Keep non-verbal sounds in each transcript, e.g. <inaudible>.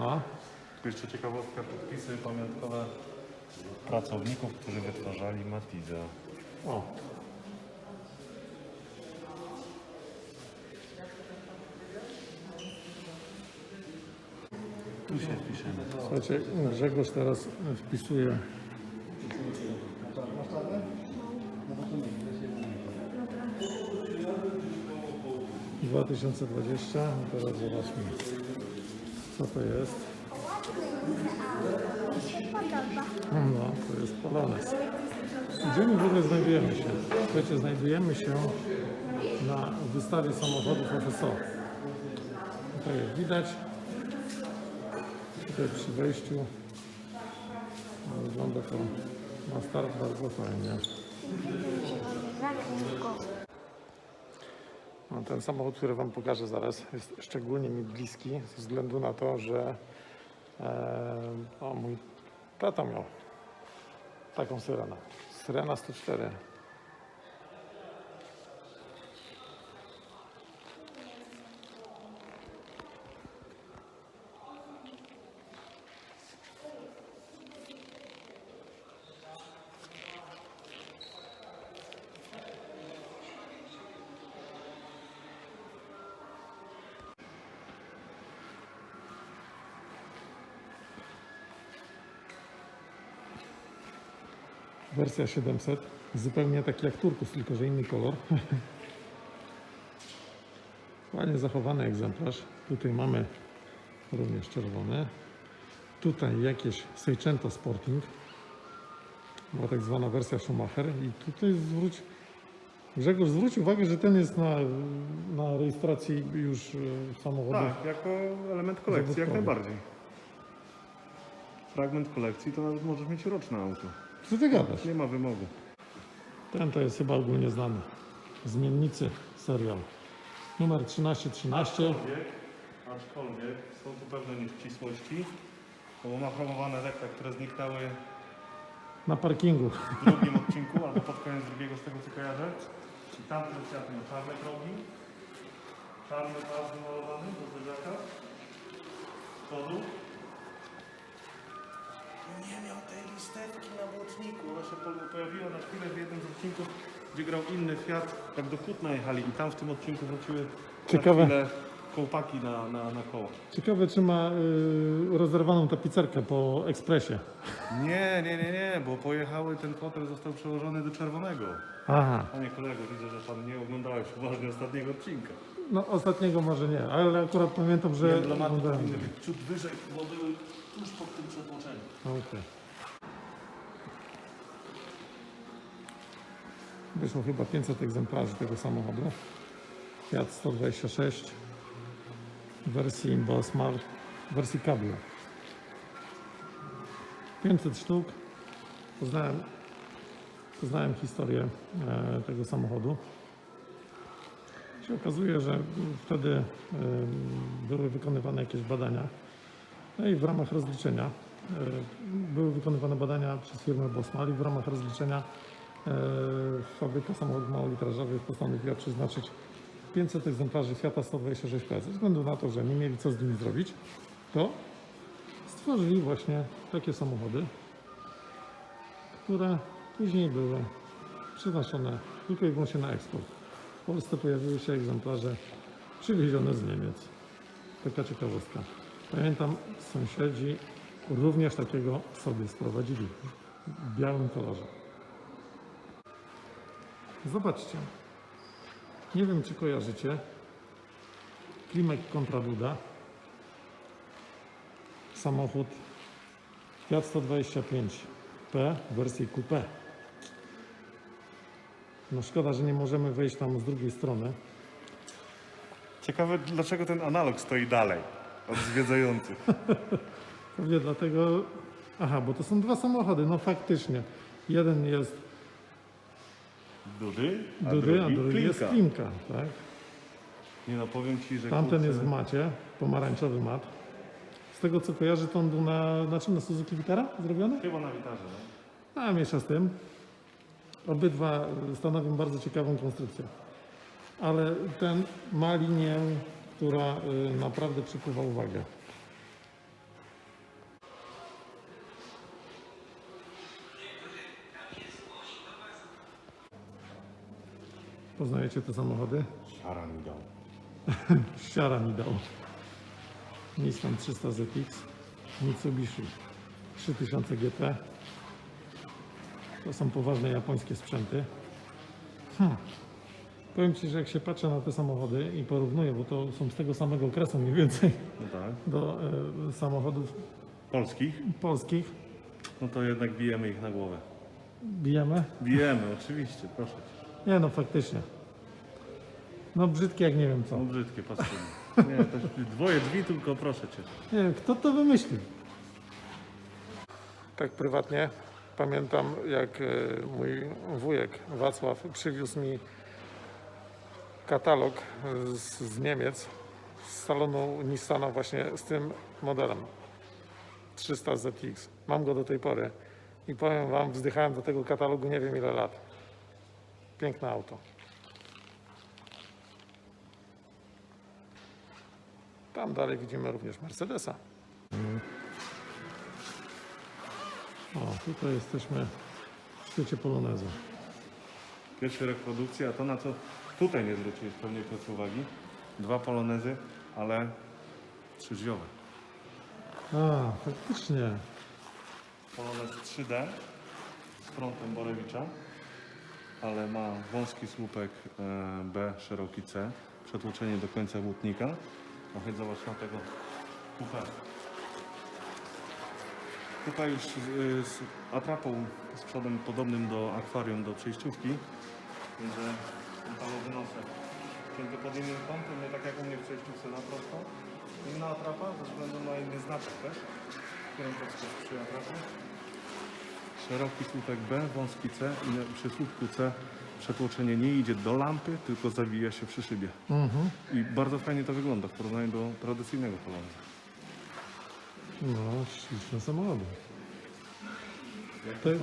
No, Tu jeszcze ciekawostka, podpisy pamiątkowe pracowników, którzy wytwarzali Matizę. o. Tu się wpiszemy. Słuchajcie, Grzegorz teraz wpisuje. Dwa tysiące dwadzieścia. No Teraz zobaczmy, co to jest. No, to jest Polones. Gdzie my w ogóle znajdujemy się? Słuchajcie, znajdujemy się na wystawie samochodów FSO. Tutaj jak widać. Tutaj przy wejściu no, wygląda to na start bardzo fajnie. No, ten samochód, który Wam pokażę zaraz, jest szczególnie mi bliski ze względu na to, że e, o, mój tata miał taką syrenę. Syrena 104. Wersja 700. Zupełnie taki jak Turkus, tylko że inny kolor. <laughs> Fajnie zachowany egzemplarz. Tutaj mamy również czerwony. Tutaj jakieś Seicento Sporting. Była tak zwana wersja Schumacher. I tutaj zwróć, Grzegorz, zwróć uwagę, że ten jest na, na rejestracji już e, samochodu. Tak, jako element kolekcji, jak najbardziej. Fragment kolekcji to nawet możesz mieć roczne auto. Co ty gadasz? Nie ma wymogu. Ten to jest chyba ogólnie znany. Zmiennicy serial. Numer 1313. Aczkolwiek, aczkolwiek są tu pewne nieścisłości, bo ma chromowane rekta, które zniknęły Na parkingu. w drugim odcinku, albo pod koniec drugiego, z tego co kojarzę. I tamten świat miał czarne progi, czarny pas wymalowany do zderzaka, z przodu. Nie miał tej listewki na błotniku, ona się po- pojawiła na chwilę w jednym z odcinków, gdzie grał inny Fiat, tak do Kutna jechali i tam w tym odcinku wróciły Ciekawe. na chwilę kołpaki na, na, na koło. Ciekawe, czy ma y, rozerwaną tapicerkę po ekspresie. Nie, nie, nie, nie, bo pojechały, ten fotel został przełożony do czerwonego. Aha. Panie kolego, widzę, że pan nie oglądałeś uważnie ostatniego odcinka. No ostatniego może nie, ale akurat pamiętam, że... Emblematy powinny być ciut wyżej, bo były tuż pod tym przetłoczeniem. Okej. Wyszło chyba 500 egzemplarzy tego samochodu. Fiat 126 w wersji Bosmar, w wersji Cabrio. 500 sztuk. Poznałem, poznałem historię e, tego samochodu. Się okazuje, że wtedy e, były wykonywane jakieś badania no i w ramach rozliczenia były wykonywane badania przez firmę Bosmal i w ramach rozliczenia e, fabryka samochodów małolitrażowych postanowiła przeznaczyć 500 egzemplarzy Fiata 126P. Ze względu na to, że nie mieli co z nimi zrobić, to stworzyli właśnie takie samochody, które później były przeznaczone tylko i wyłącznie na eksport. W Polsce pojawiły się egzemplarze przywiezione z Niemiec. Taka ciekawostka. Pamiętam, sąsiedzi również takiego sobie sprowadzili w białym kolorze. Zobaczcie. Nie wiem, czy kojarzycie. Klimek kontra Duda. Samochód Fiat 125P w wersji coupé. No szkoda, że nie możemy wejść tam z drugiej strony. Ciekawe, dlaczego ten analog stoi dalej od zwiedzających. <laughs> Pewnie dlatego. Aha, bo to są dwa samochody, no faktycznie. Jeden jest Dudy, a Dudy, drugi, a drugi jest. Klimka, tak? Nie no, powiem Ci, że Tamten kurczę, jest w macie, pomarańczowy mat. Z tego co kojarzy, to on był na, na czym? Na Suzuki Vitara zrobiony? Chyba na witarze. A miesza z tym. Obydwa stanowią bardzo ciekawą konstrukcję. Ale ten ma linię, która y, naprawdę przykuwa uwagę. Poznajecie te samochody? Szara mi dał. <laughs> Ściara mi dał. Nissan 300 ZX, Mitsubishi 3000 GT. To są poważne japońskie sprzęty. Hmm. Powiem Ci, że jak się patrzę na te samochody i porównuję, bo to są z tego samego okresu mniej więcej No tak. <laughs> do e, samochodów Polskich? polskich, No to jednak bijemy ich na głowę. bijemy. Bijemy, oczywiście, proszę cię. Nie no, faktycznie. No brzydkie jak nie wiem co. No brzydkie, patrzymy. <laughs> Nie, to dwoje drzwi tylko, proszę cię. Nie wiem, kto to wymyślił? Tak prywatnie pamiętam, jak e, mój wujek Wacław przywiózł mi katalog z, z Niemiec, z salonu Nissana właśnie z tym modelem 300 ZX. Mam go do tej pory i powiem Wam, wzdychałem do tego katalogu nie wiem ile lat. Piękne auto. Tam dalej widzimy również Mercedesa. O, tutaj jesteśmy w świecie polonezu. Pierwsza reprodukcja, a to na co tutaj nie zwróciłeś pewnie Piotr uwagi. Dwa polonezy, ale trzyźwiowe. A, faktycznie. Polonez 3D z frontem Borewicza, ale ma wąski słupek e, B, szeroki C, przetłoczenie do końca łutnika. A choć zobacz na tego kupę. Tutaj już z, z atrapą z przodem podobnym do akwarium, do przejściówki, że metalowy nosek cięty pod innym kątem, nie tak jak u mnie w przejściówce na prosto. Inna atrapa ze względu na inny znaczek też, którym to przy atrapie. Szeroki słupek B, wąski C i na- przy słupku C przetłoczenie nie idzie do lampy, tylko zawija się przy szybie. Mhm. I bardzo fajnie to wygląda w porównaniu do tradycyjnego poloneza. No, śliczne samochody. Jak to to...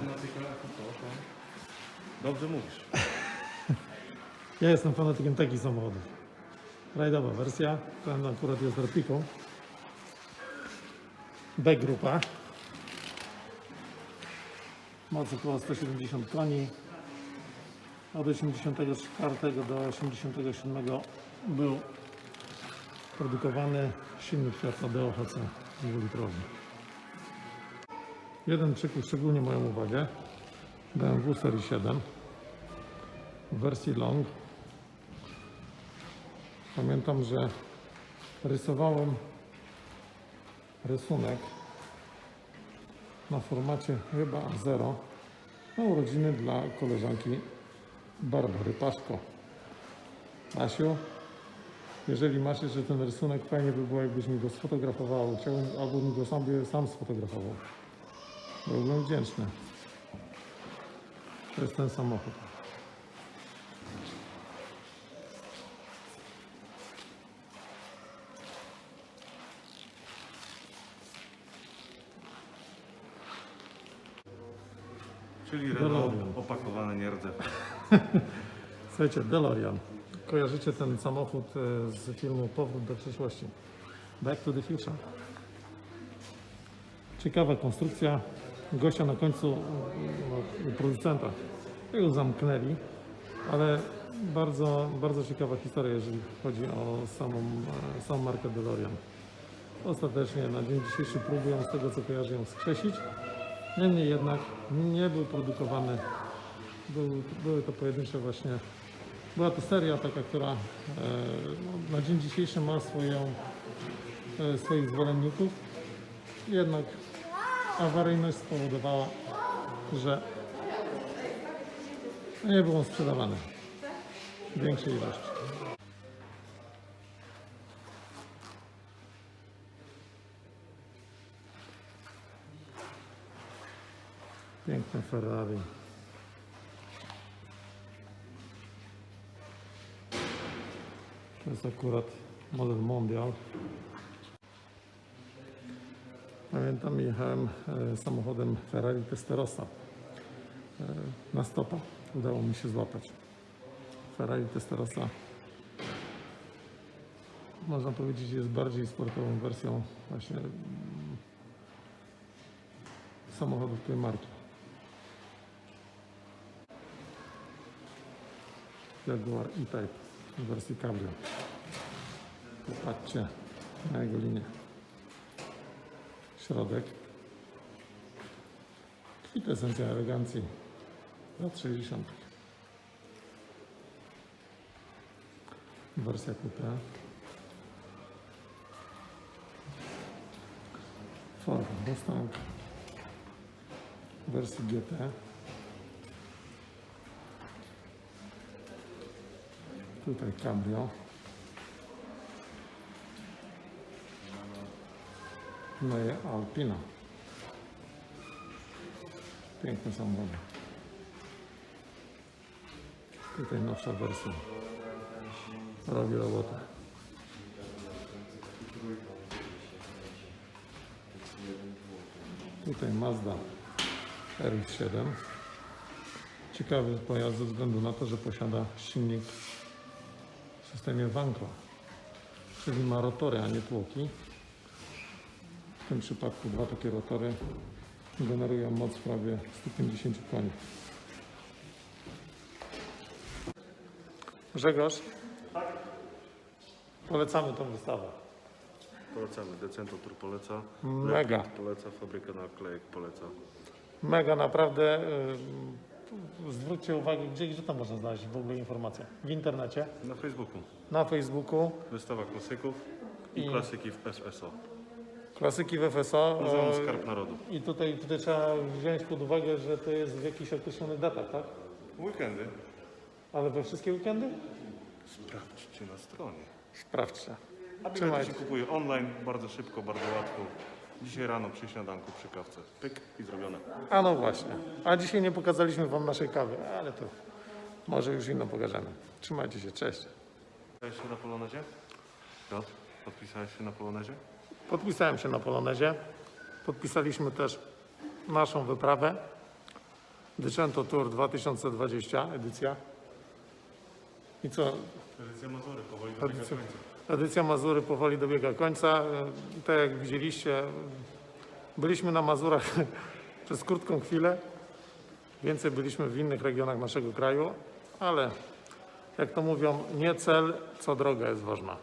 Dobrze mówisz. <laughs> Ja jestem fanatykiem takich samochodów. Rajdowa wersja, ten akurat jest repliką. B-grupa. Moc około 170 koni. Od 84 do 87 był produkowany silnik Fiat DOHC 2-litrowy. Jeden przykuł szczególnie moją uwagę. BMW serii 7 w wersji long. Pamiętam, że rysowałem rysunek na formacie chyba A0 na urodziny dla koleżanki Barbary Paszko. Asiu, jeżeli masz jeszcze ten rysunek, fajnie by było, jakbyś mi go sfotografował, chciałbym, albo mi go sam, sam sfotografował. Byłbym wdzięczny. To jest ten samochód. Czyli DeLorean. Renault opakowany nie. <laughs> Słuchajcie, DeLorean. Kojarzycie ten samochód e, z filmu Powrót do przyszłości. Back to the Future. Ciekawa konstrukcja. Gościa na końcu, no, producenta, jego zamknęli, ale bardzo, bardzo ciekawa historia, jeżeli chodzi o samą, e, samą markę DeLorean. Ostatecznie na dzień dzisiejszy próbują z tego co kojarzę ją skrzesić. Niemniej jednak nie był produkowany był, były to pojedyncze właśnie. Była to seria taka, która e, na dzień dzisiejszy ma swoją, e, swoich zwolenników. Jednak awaryjność spowodowała, że nie był on sprzedawany w większej ilości. Piękne Ferrari. To jest akurat model Mondial. Pamiętam, jechałem e, samochodem Ferrari Testarossa e, na stopa. Udało mi się złapać. Ferrari Testarossa można powiedzieć jest bardziej sportową wersją właśnie mm, samochodów tej marki. Jaguar E-Type w wersji cabrio. Popatrzcie na jego linię. Środek. Kwintesencja elegancji lat 60. Wersja coupe. Ford Mustang wersji GT. Tutaj cabrio. No i Alpina. Piękny samochód. Tutaj nowsza wersja. Robi robotę. Tutaj Mazda RX-7. Ciekawy pojazd ze względu na to, że posiada silnik w systemie Wanko, czyli ma rotory, a nie tłoki. W tym przypadku dwa takie rotory generują moc prawie 150 koni. Grzegorz, polecamy tą wystawę. Polecamy. Decento Tour poleca. Mega. Leopard Poleca. Fabryka naklejek poleca. Mega, naprawdę. y, zwróćcie uwagę, gdzie, gdzie tam można znaleźć w ogóle informacje? W internecie, Na Facebooku. na Facebooku, Wystawa klasyków i, I- klasyki w FSO. klasyki w FSO. Muzeum y, Skarb Narodu. I tutaj, tutaj trzeba wziąć pod uwagę, że to jest w jakichś określonych datach, tak? Weekendy. Ale we wszystkie weekendy? Sprawdźcie na stronie. Sprawdźcie. A bilety Trzymajcie. się kupuje online, bardzo szybko, bardzo łatwo. Dzisiaj rano przy śniadanku, przy kawce. Pyk i zrobione. A no właśnie. A dzisiaj nie pokazaliśmy Wam naszej kawy, ale to może już inną pokażemy. Trzymajcie się, cześć. Podpisałeś się na Polonezie? Piotr, podpisałeś się na Polonezie? Podpisałem się na Polonezie. Podpisaliśmy też naszą wyprawę. Decento Tour 2020 edycja. I co? Edycja Mazury, powoli dobiega końca. Edycja Mazury powoli dobiega końca. E, Tak jak widzieliście, byliśmy na Mazurach <laughs> przez krótką chwilę. Więcej byliśmy w innych regionach naszego kraju, ale jak to mówią, nie cel, co droga jest ważna.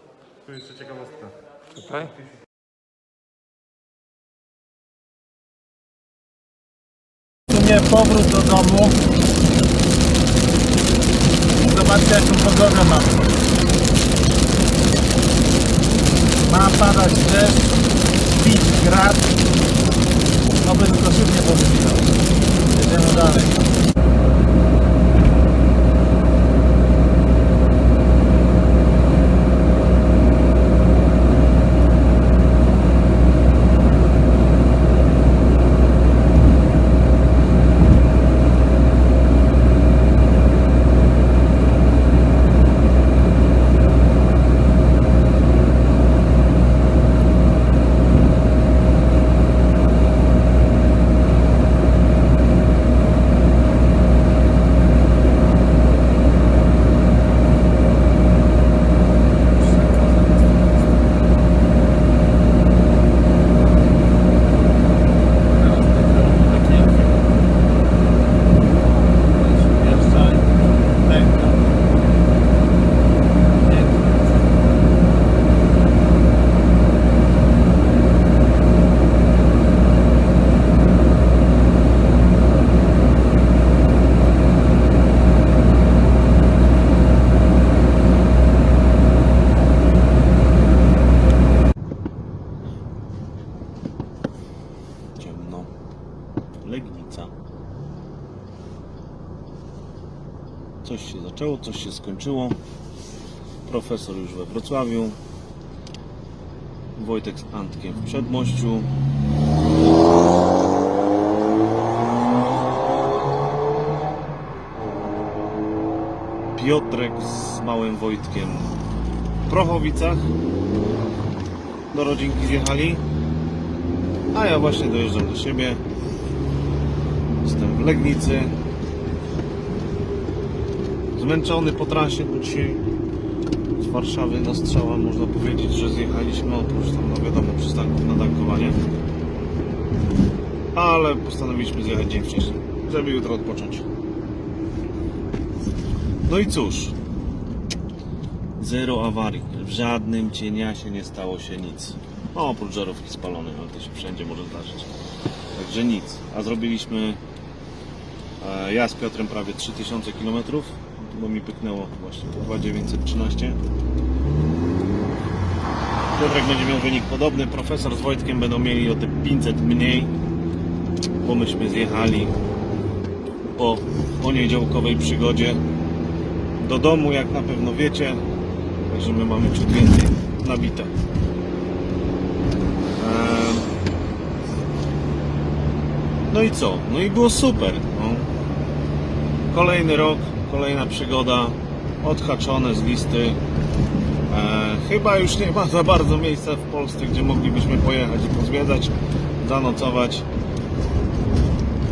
Tu jeszcze ciekawostka. Czekaj. W sumie powrót do domu. Zobaczcie jaką pogodę mam. Ma padać deszcz, bić grad. Oby tylko szybnie powyginał. Jedziemy dalej. Wjeżdżaj. Pęka. Pięknie. ciemno. Legnica. Coś się zaczęło, coś się skończyło. Profesor już we Wrocławiu. Wojtek z Antkiem w Przedmościu. Piotrek z małym Wojtkiem w Prochowicach. Do rodzinki zjechali. A ja właśnie dojeżdżam do siebie. Jestem w Legnicy. Zmęczony po trasie, bo dzisiaj z Warszawy na strzała można powiedzieć, że zjechaliśmy oprócz tam, no wiadomo, przystanków na tankowanie. Ale postanowiliśmy zjechać dzień wcześniej, żeby jutro odpocząć. No i cóż, Zero awarii. W żadnym cieniasie nie stało się nic. No, oprócz żarówki spalonej, ale to się wszędzie może zdarzyć. Także nic. A zrobiliśmy e, ja z Piotrem prawie 3000 km, bo mi pyknęło właśnie 2913. Piotrek będzie miał wynik podobny, profesor z Wojtkiem będą mieli o te 500 mniej, bo myśmy zjechali po poniedziałkowej przygodzie do domu, jak na pewno wiecie, także my mamy ciut więcej nabite. Eee, No i co? No i było super. No. Kolejny rok, kolejna przygoda, odhaczone z listy. E, chyba już nie ma za bardzo miejsca w Polsce, gdzie moglibyśmy pojechać i pozwiedzać, zanocować.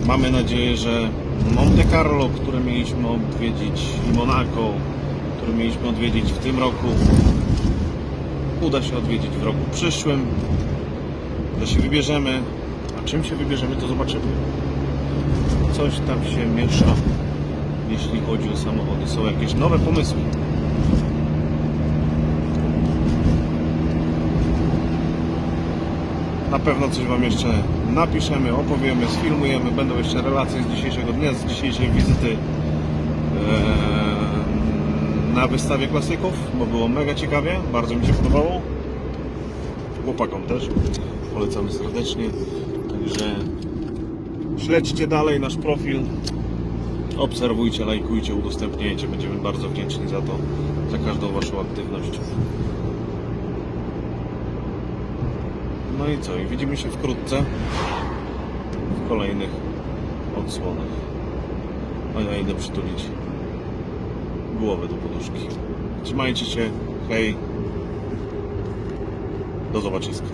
Mamy nadzieję, że Monte Carlo, które mieliśmy odwiedzić i Monaco, które mieliśmy odwiedzić w tym roku, uda się odwiedzić w roku przyszłym. To się wybierzemy. A czym się wybierzemy, to zobaczymy. Coś tam się miesza, jeśli chodzi o samochody. Są jakieś nowe pomysły. Na pewno coś Wam jeszcze napiszemy, opowiemy, sfilmujemy. Będą jeszcze relacje z dzisiejszego dnia, z dzisiejszej wizyty em, na wystawie klasyków, bo było mega ciekawie, bardzo mi się podobało. Chłopakom też. Polecamy serdecznie. Także śledźcie dalej nasz profil. Obserwujcie, lajkujcie, udostępniajcie. Będziemy bardzo wdzięczni za to, za każdą Waszą aktywność. No i co? I widzimy się wkrótce w kolejnych odsłonach. A ja idę przytulić głowę do poduszki. Trzymajcie się. Hej. Do zobaczyska.